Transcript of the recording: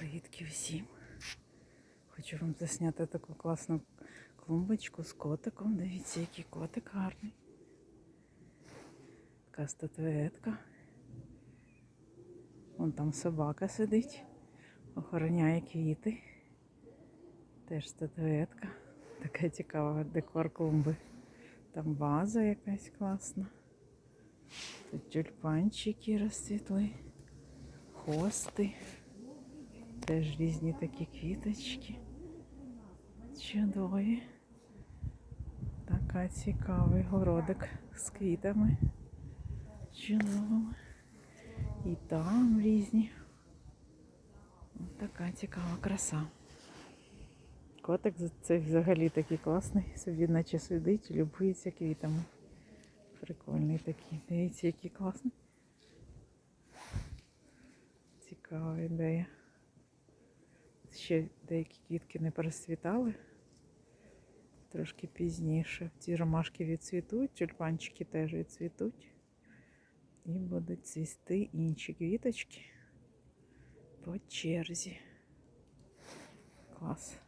Привітки всім. Хочу вам засняти таку класну клумбочку з котиком. Дивіться, який котик гарний. Така статуетка. Вон там собака сидить, охороняє квіти. Теж статуетка. Така цікава декор клумби. Там ваза якась класна. Тут тюльпанчики розцвітли, хости. Теж різні такі квіточки. Чудові. Така цікавий городик з квітами. Чудовими. І там різні. Ось така цікава краса. Котик цей взагалі такий класний, собі наче сидить, любується квітами. Прикольний такий. Дивіться, який класний. Цікава ідея. Ще деякі квітки не пересвітали. Трошки пізніше. Ці ромашки відцвітуть, тюльпанчики теж відцвітуть. І будуть цвісти інші квіточки по черзі. Клас.